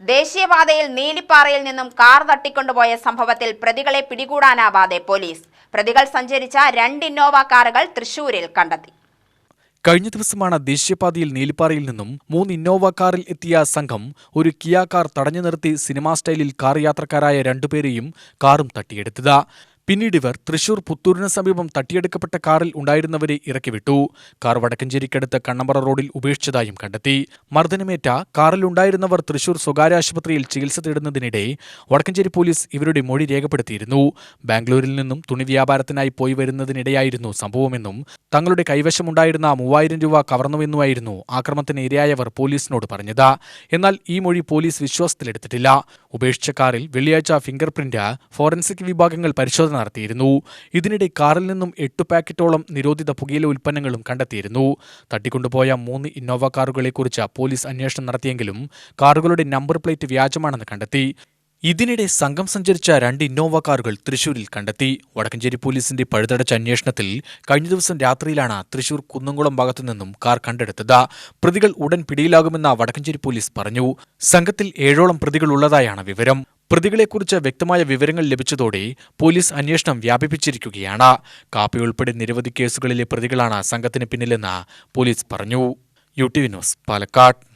ദേശീയപാതയിൽ നീലിപ്പാറയിൽ നിന്നും കാർ തട്ടിക്കൊണ്ടുപോയ സംഭവത്തിൽ പ്രതികളെ പിടികൂടാനാവാതെ പോലീസ്. പ്രതികൾ സഞ്ചരിച്ച രണ്ട് ഇന്നോവ കാറുകൾ തൃശൂരിൽ കണ്ടെത്തി. കഴിഞ്ഞ ദിവസമാണ് ദേശീയപാതയിൽ നീലിപ്പാറയിൽ നിന്നും മൂന്ന് ഇന്നോവ കാറിൽ എത്തിയ സംഘം ഒരു കിയ കാർ തടഞ്ഞു നിർത്തി സിനിമാ സ്റ്റൈലിൽ കാർ യാത്രക്കാരായ രണ്ടുപേരെയും കാറും തട്ടിയെടുത്തത്. പിന്നീട് ഇവർ തൃശൂർ പുത്തൂരിന് സമീപം തട്ടിയെടുക്കപ്പെട്ട കാറിൽ ഉണ്ടായിരുന്നവരെ ഇറക്കിവിട്ടു. കാർ വടക്കഞ്ചേരിക്കടുത്ത് കണ്ണമ്പറ റോഡിൽ ഉപേക്ഷിച്ചതായും കണ്ടെത്തി. മർദ്ദനമേറ്റ കാറിലുണ്ടായിരുന്നവർ തൃശൂർ സ്വകാര്യ ആശുപത്രിയിൽ ചികിത്സ തേടുന്നതിനിടെ വടക്കഞ്ചേരി പോലീസ് ഇവരുടെ മൊഴി രേഖപ്പെടുത്തിയിരുന്നു. ബാംഗ്ലൂരിൽ നിന്നും തുണി വ്യാപാരത്തിനായി പോയി വരുന്നതിനിടെയായിരുന്നു സംഭവമെന്നും തങ്ങളുടെ കൈവശമുണ്ടായിരുന്ന മൂവായിരം രൂപ കവർന്നുവെന്നുമായിരുന്നു ആക്രമണത്തിന് ഇരയായവർ പോലീസിനോട് പറഞ്ഞത്. എന്നാൽ ഈ മൊഴി പോലീസ് വിശ്വാസത്തിലെടുത്തിട്ടില്ല. ഉപേക്ഷിച്ച കാറിൽ വെള്ളിയാഴ്ച ഫിംഗർ പ്രിന്റ് ഫോറൻസിക് വിഭാഗങ്ങൾ പരിശോധന നടത്തിയിരുന്നു. ഇതിനിടെ കാറിൽ നിന്നും എട്ട് പാക്കറ്റോളം നിരോധിത പുകയില ഉൽപ്പന്നങ്ങളും കണ്ടെത്തിയിരുന്നു. തട്ടിക്കൊണ്ടുപോയ മൂന്ന് ഇന്നോവ കാറുകളെക്കുറിച്ച് പോലീസ് അന്വേഷണം നടത്തിയെങ്കിലും കാറുകളുടെ നമ്പർ പ്ലേറ്റ് വ്യാജമാണെന്ന് കണ്ടെത്തി. ഇതിനിടെ സംഘം സഞ്ചരിച്ച രണ്ട് ഇന്നോവ കാറുകൾ തൃശൂരിൽ കണ്ടെത്തി. വടക്കഞ്ചേരി പോലീസിന്റെ പഴുതടച്ച അന്വേഷണത്തിൽ കഴിഞ്ഞ ദിവസം രാത്രിയിലാണ് തൃശൂർ കുന്നംകുളം ഭാഗത്തു നിന്നും കാർ കണ്ടെടുത്തത്. പ്രതികൾ ഉടൻ പിടിയിലാകുമെന്ന വടക്കഞ്ചേരി പോലീസ് പറഞ്ഞു. സംഘത്തിൽ ഏഴോളം പ്രതികൾ ഉള്ളതായാണ് വിവരം. പ്രതികളെക്കുറിച്ച് വ്യക്തമായ വിവരങ്ങൾ ലഭിച്ചതോടെ പോലീസ് അന്വേഷണം വ്യാപിപ്പിച്ചിരിക്കുകയാണ്. കാപ്പി ഉൾപ്പെടെ നിരവധി കേസുകളിലെ പ്രതികളാണ് സംഘത്തിന് പിന്നിലെന്ന് പോലീസ് പറഞ്ഞു. U T V news Palakkad.